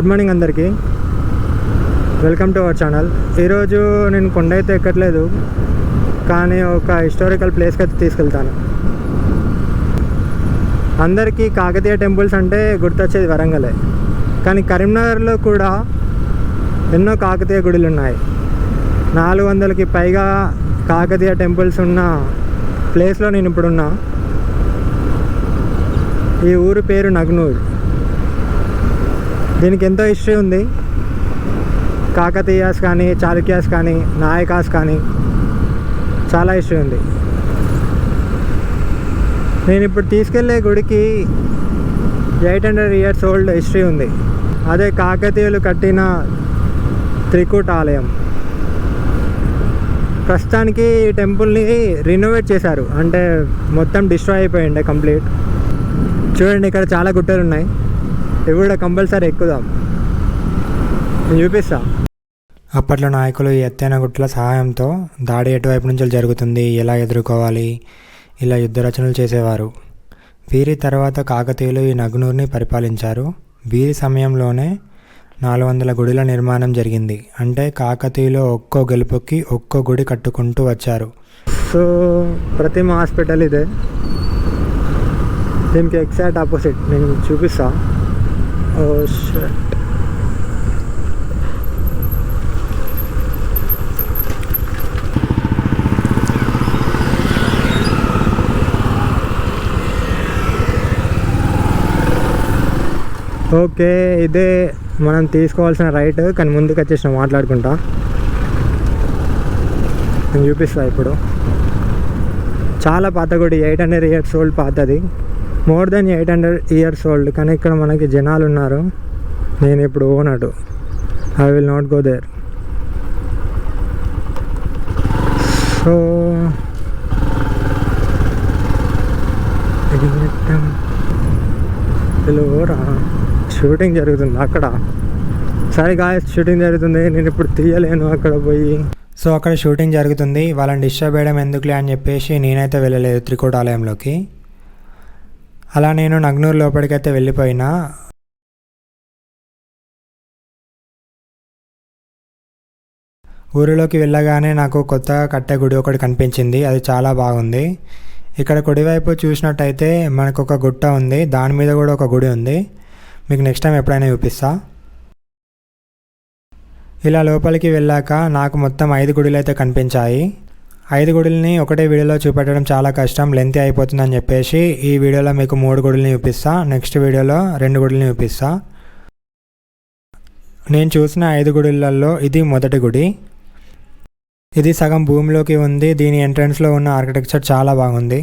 Good morning అందరికీ. Welcome to our channel. ఈరోజు నేను కొండ అయితే ఎక్కట్లేదు కానీ ఒక హిస్టారికల్ ప్లేస్కి అయితే తీసుకెళ్తాను. అందరికీ కాకతీయ టెంపుల్స్ అంటే గుర్తొచ్చేది వరంగలే. కానీ కరీంనగర్లో కూడా ఎన్నో కాకతీయ గుడులు ఉన్నాయి నాలుగు వందలకి పైగా కాకతీయ టెంపుల్స్ ఉన్న ప్లేస్లో నేను ఇప్పుడున్నా. ఈ ఊరు పేరు నగ్నూర్. దీనికి ఎంతో హిస్టరీ ఉంది. కాకతీయాస్ కానీ చాళుక్యాస్ కానీ నాయకాస్ కానీ చాలా హిస్టరీ ఉంది. నేను ఇప్పుడు తీసుకెళ్ళే గుడికి eight hundred years old history ఉంది. అదే కాకతీయులు కట్టిన త్రికూట ఆలయం. ప్రస్తుతానికి ఈ టెంపుల్ని రినోవేట్ చేశారు. అంటే మొత్తం డిస్ట్రాయ్ అయిపోయిండే కంప్లీట్ చూడండి ఇక్కడ చాలా గుట్టలు ఉన్నాయి. ఇవి కూడా కంపల్సరీ ఎక్కుదాం. నేను చూపిస్తా. అప్పట్లో నాయకులు ఈ ఎత్తైన గుట్టల సహాయంతో దాడి ఎటువైపు నుంచి జరుగుతుంది ఎలా ఎదుర్కోవాలి ఇలా యుద్ధ రచనలు చేసేవారు. వీరి తర్వాత కాకతీయులు ఈ నగ్నూర్ని పరిపాలించారు. వీరి సమయంలోనే నాలుగు వందల గుడిల నిర్మాణం జరిగింది. అంటే కాకతీయులు ఒక్కో గెలుపుకి ఒక్కో గుడి కట్టుకుంటూ వచ్చారు. సో ప్రతిమ హాస్పిటల్ ఇదే. దీనికి ఎగ్జాక్ట్ ఆపోజిట్. నేను చూపిస్తా. Oh, ఓ షర్ట్ ఓకే ఇదే మనం తీసుకోవాల్సిన రైట్ కానీ ముందుకు వచ్చేసిన మాట్లాడుకుంటా. నేను చూపిస్తా ఇప్పుడు. చాలా పాత గుడి ఎయిట్ హండ్రెడ్ ఇయర్స్ ఓల్డ్ పాతది. More than eight hundred years old కానీ ఇక్కడ మనకి జనాలు ఉన్నారు. నేను ఇప్పుడు ఓనటు I will not go there so hello shooting జరుగుతుంది అక్కడ. సరే గాయ షూటింగ్ జరుగుతుంది. నేను ఇప్పుడు తీయలేను అక్కడ పోయి. సో అక్కడ షూటింగ్ జరుగుతుంది. వాళ్ళని డిస్టర్బ్ చేయడం ఎందుకులే అని చెప్పేసి నేనైతే వెళ్ళలేదు త్రికూటాలయంలోకి. అలా నేను నగ్నూరు లోపలికైతే వెళ్ళిపోయినా. ఊరిలోకి వెళ్ళగానే నాకు కొత్తగా కట్టే గుడి ఒకటి కనిపించింది అది చాలా బాగుంది. ఇక్కడ కుడివైపు చూసినట్టయితే మనకు ఒక గుట్ట ఉంది దాని మీద కూడా ఒక గుడి ఉంది. మీకు నెక్స్ట్ టైం ఎప్పుడైనా చూపిస్తా. ఇలా లోపలికి వెళ్ళాక నాకు మొత్తం ఐదు గుడులు అయితే కనిపించాయి. ఐదు గుడుల్ని ఒకటే వీడియోలో చూపెట్టడం చాలా కష్టం లెంత్ అయిపోతుందని చెప్పేసి ఈ వీడియోలో మీకు మూడు గుడుల్ని చూపిస్తా. నెక్స్ట్ వీడియోలో రెండు గుడుల్ని చూపిస్తా. నేను చూసిన ఐదు గుడులలో ఇది మొదటి గుడి. ఇది సగం భూమిలోకి ఉంది. దీని ఎంట్రన్స్లో ఉన్న ఆర్కిటెక్చర్ చాలా బాగుంది.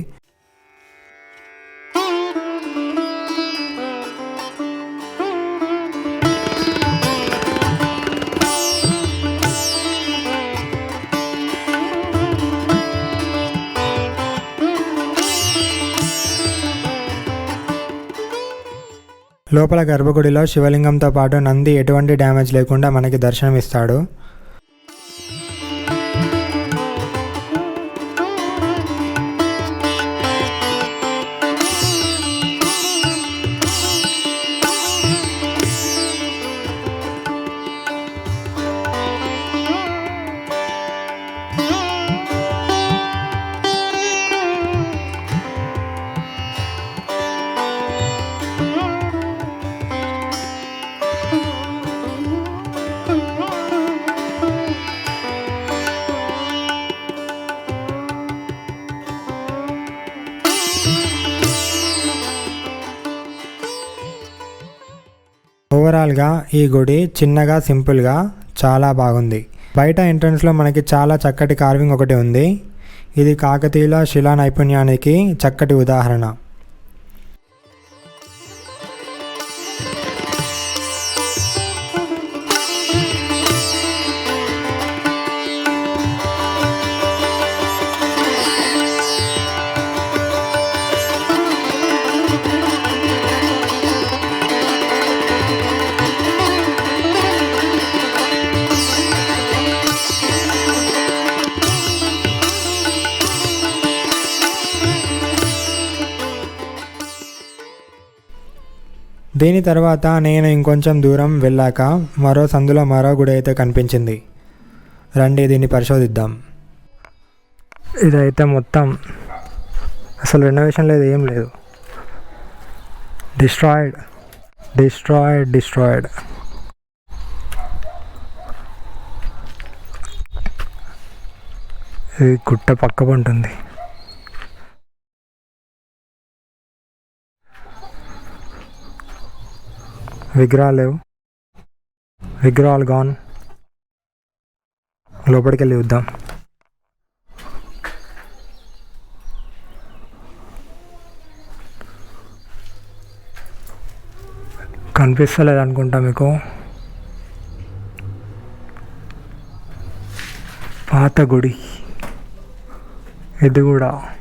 లోపల గర్భగుడిలో శివలింగంతో పాటు నంది ఎటువంటి డ్యామేజ్ లేకుండా మనకి దర్శనం ఓవరాల్గా ఈ గుడి చిన్నగా సింపుల్గా చాలా బాగుంది. బయట ఎంట్రన్స్లో మనకి చాలా చక్కటి కార్వింగ్ ఒకటి ఉంది. ఇది కాకతీయుల శిలా నైపుణ్యానికి చక్కటి ఉదాహరణ. దీని తర్వాత నేను ఇంకొంచెం దూరం వెళ్ళాక మరో సందులో మరో గుడి అయితే కనిపించింది. రండి దీన్ని పరిశోధిద్దాం. ఇదైతే మొత్తం అసలు రెనోవేషన్ లేదు ఏం లేదు. డిస్ట్రాయిడ్ డిస్ట్రాయిడ్ డిస్ట్రాయిడ్ ఇది గుట్ట పక్క ఉంటుంది విగ్రహాలు లేవు. విగ్రహాలు గాన్ లోపలికి వెళ్ళి చూద్దాం. కనిపిస్తలేదు అనుకుంటా మీకు. పాత గుడి. ఇది కూడా.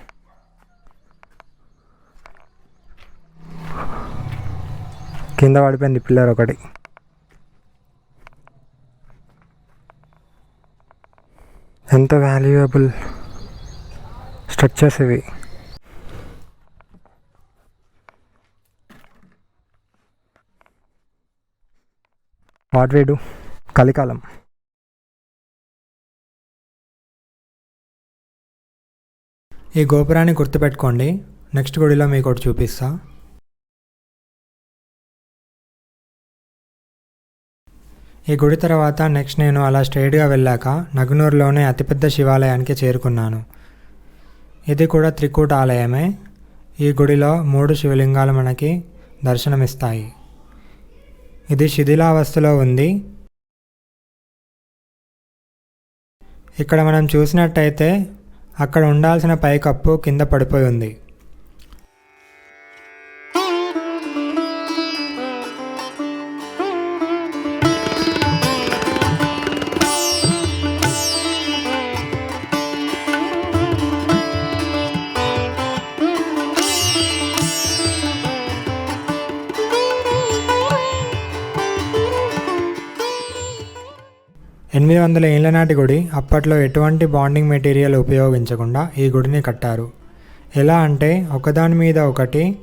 కింద పడిపోయింది పిల్లర్ ఒకటి. ఎంత వాల్యుయబుల్ స్ట్రక్చర్స్ ఇవి. వాట్ వేడు కలికాలం. ఈ గోపురాన్ని గుర్తుపెట్టుకోండి. నెక్స్ట్ గుడిలో మీకు ఒకటి చూపిస్తా. ఈ గుడి తర్వాత నెక్స్ట్ నేను అలా స్ట్రైట్గా వెళ్ళాక నగనూరులోనే అతిపెద్ద శివాలయానికి చేరుకున్నాను. ఇది కూడా త్రికూట ఆలయమే. ఈ గుడిలో మూడు శివలింగాలు మనకి దర్శనమిస్తాయి. ఇది శిథిలావస్థలో ఉంది. ఇక్కడ మనం చూసినట్టయితే అక్కడ ఉండాల్సిన పైకప్పు కింద పడిపోయి ఉంది. ఎనిమిది వందల ఏళ్ళ నాటి గుడి అప్పట్లో ఎటువంటి బాండింగ్ మెటీరియల్ ఉపయోగించకుండా ఈ గుడిని కట్టారు. ఎలా అంటే ఒకదాని మీద ఒకటి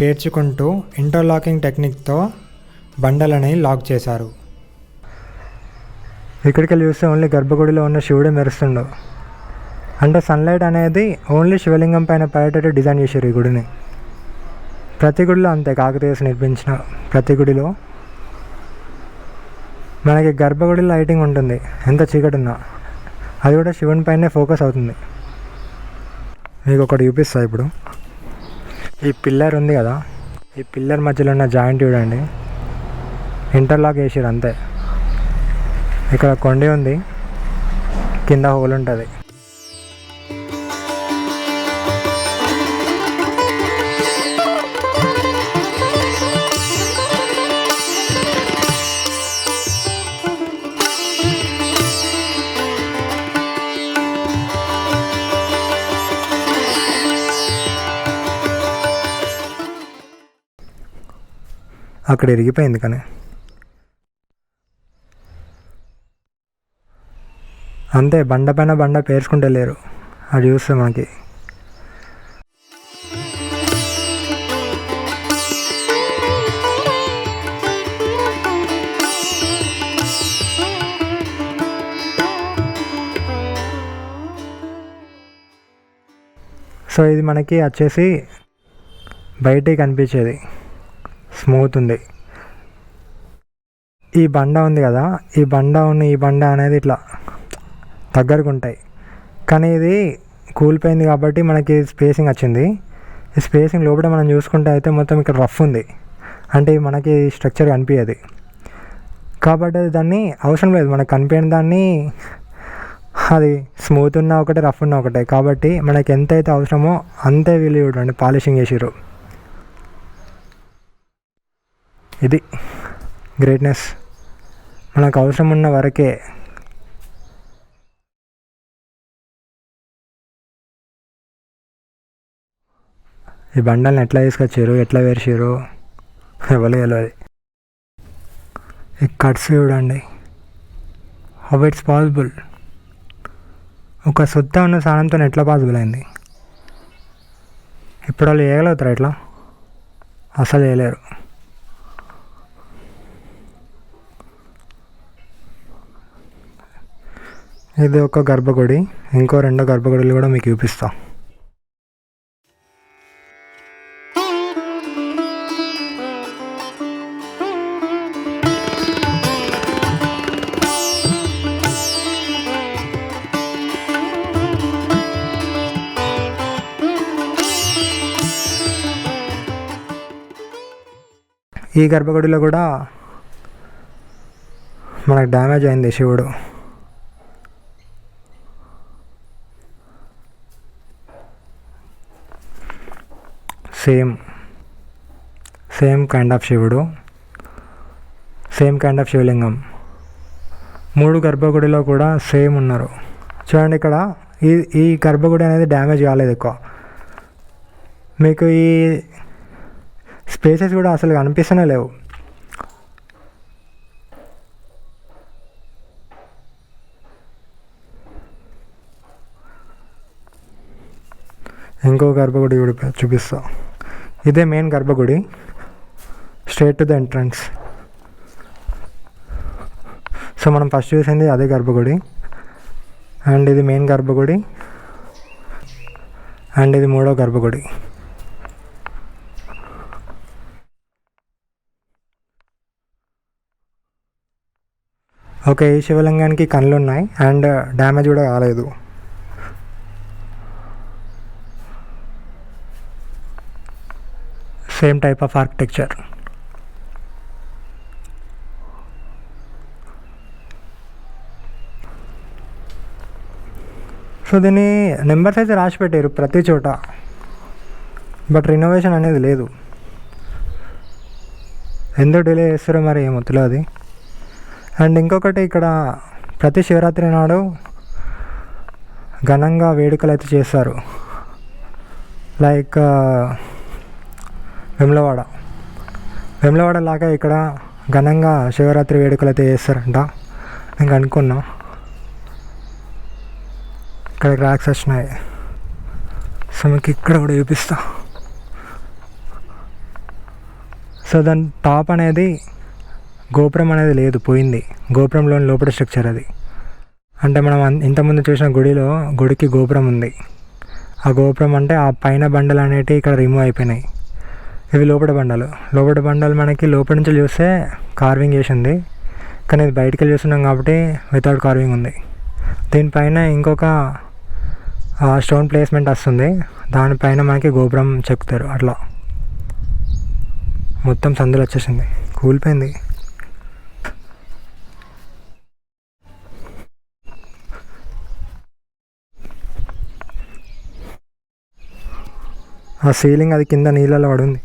పేర్చుకుంటూ ఇంటర్లాకింగ్ టెక్నిక్తో బండలని లాక్ చేశారు. ఇక్కడికి వెళ్ళి చూస్తే ఓన్లీ గర్భగుడిలో ఉన్న శివుడే మెరుస్తుండు. అంటే సన్లైట్ అనేది ఓన్లీ శివలింగం పైన పడేటట్టు డిజైన్ చేశారు ఈ గుడిని. ప్రతి గుడిలో అంతే కాకతీయస్ నిర్మించిన ప్రతి గుడిలో మనకి గర్భగుడి లైటింగ్ ఉంటుంది. ఎంత చీకటి ఉన్నా అది కూడా శివుని పైనే ఫోకస్ అవుతుంది. మీకు ఒకటి చూపిస్తా ఇప్పుడు. ఈ పిల్లర్ ఉంది కదా. ఈ పిల్లర్ మధ్యలో ఉన్న జాయింట్ చూడండి. ఇంటర్లాక్ వేసారు అంతే. ఇక్కడ కొండ ఉంది. కింద హోల్ ఉంటుంది. అక్కడ ఇరిగిపోయింది కానీ. అంతే బండ పైన బండ పేర్చుకుంటే లేరు. అది చూస్తే మనకి. సో ఇది మనకి వచ్చేసి బయటికి కనిపించేది. స్మూత్ ఉంది ఈ బండ ఉంది కదా ఈ బండ ఉన్న ఈ బండ అనేది ఇట్లా దగ్గరకు ఉంటాయి కానీ ఇది కూలిపోయింది కాబట్టి మనకి స్పేసింగ్ వచ్చింది. ఈ స్పేసింగ్ లోపల మనం చూసుకుంటే అయితే మొత్తం ఇక్కడ రఫ్ ఉంది. అంటే మనకి స్ట్రక్చర్ కనిపించదు కాబట్టి అది దాన్ని అవసరం లేదు. మనకు కనిపించిన దాన్ని అది స్మూత్ ఉన్న ఒకటే రఫ్ ఉన్న ఒకటే. కాబట్టి మనకి ఎంతైతే అవసరమో అంతే వీళ్ళు చూడండి పాలిషింగ్ చేసిర్రు. ఇది గ్రేట్నెస్ మనకు అవసరం ఉన్న వరకే. ఈ బండల్ని ఎట్లా తీసుకొచ్చారు? ఎట్లా వేర్చారు ఎవరు తెలియదు ఈ కట్స్ చూడండి. హౌ ఇట్స్ పాసిబుల్ ఒక సొత్త ఉన్న స్థానంతో ఎట్లా పాసిబుల్ అయింది? ఇప్పుడు వాళ్ళు వేయగలుగుతారు ఎట్లా అసలు వేయలేరు ఇది ఒక గర్భగుడి. ఇంకో రెండో గర్భగుడులు కూడా మీకు చూపిస్తాం. ఈ గర్భగుడిలో కూడా మనకు డ్యామేజ్ అయింది శివుడు. సేమ్ సేమ్ కైండ్ ఆఫ్ శివుడు సేమ్ కైండ్ ఆఫ్ శివలింగం. మూడు గర్భగుడిలో కూడా సేమ్ ఉన్నారు. చూడండి ఇక్కడ ఈ ఈ గర్భగుడి అనేది డ్యామేజ్ కాలేదు ఎక్కువ. మీకు ఈ స్పేసెస్ కూడా అసలు కనిపిస్తూనే లేవు. ఇంకో గర్భగుడి చూపి చూపిస్తా. ఇదే మెయిన్ గర్భగుడి. Straight to the entrance so మనం ఫస్ట్ చూసింది అదే గర్భగుడి. అండ్ ఇది మెయిన్ గర్భగుడి. అండ్ ఇది మూడో గర్భగుడి. ఓకే ఈ శివలింగానికి కళ్ళు ఉన్నాయి అండ్ డ్యామేజ్ కూడా కాలేదు. Same type of architecture. So దీన్ని నెంబర్స్ అయితే రాసి పెట్టారు ప్రతి చోట బట్ రినోవేషన్ అనేది లేదు. ఎందుకు డిలే చేస్తారో మరి ఏమో తెలియదు అండ్ ఇంకొకటి ఇక్కడ ప్రతి శివరాత్రి నాడు ఘనంగా వేడుకలు అయితే చేస్తారు. లైక్ వెమ్లవాడ. వెమ్లవాడ లాగా ఇక్కడ ఘనంగా శివరాత్రి వేడుకలు అయితే చేస్తారంట. నేను అనుకున్నా. ఇక్కడ ర్యాక్స్ వచ్చినాయి. సో మీకు ఇక్కడ కూడా చూపిస్తా. సో దాని టాప్ అనేది గోపురం అనేది లేదు పోయింది. గోపురంలోని లోపల స్ట్రక్చర్ అది. అంటే మనం ఇంతకుముందు చూసిన గుడిలో గుడికి గోపురం ఉంది. ఆ గోపురం అంటే ఆ పైన బండలు అనేటివి ఇక్కడ రిమూవ్ అయిపోయినాయి. ఇవి లోపల బండలు. లోపల బండలు మనకి లోపల నుంచి చూస్తే కార్వింగ్ చేసింది. కానీ ఇది బయటికి వెళ్ళి చూస్తున్నాం కాబట్టి వితౌట్ కార్వింగ్ ఉంది. దీనిపైన ఇంకొక స్టోన్ ప్లేస్మెంట్ వస్తుంది. దానిపైన మనకి గోపురం చెక్కుతారు అట్లా. మొత్తం సందులు వచ్చేసింది. కూలిపోయింది. ఆ సీలింగ్ అది కింద నీళ్ళలో పడింది.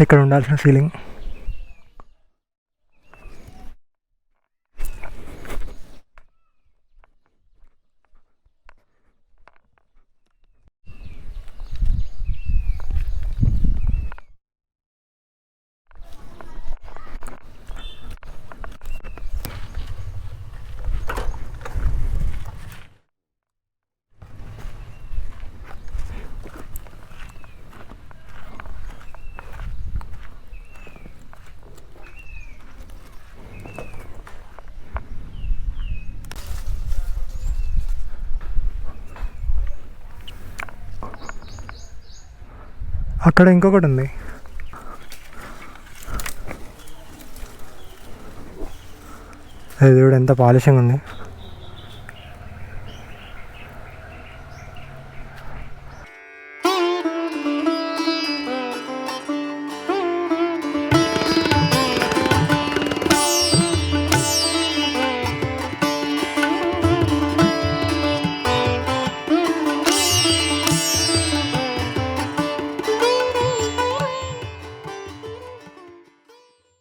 ఇక్కడ ఉండాల్సిన సీలింగ్ అక్కడ ఇంకొకటి ఉంది. అది చూడు ఎంత పాలిషింగ్ ఉంది.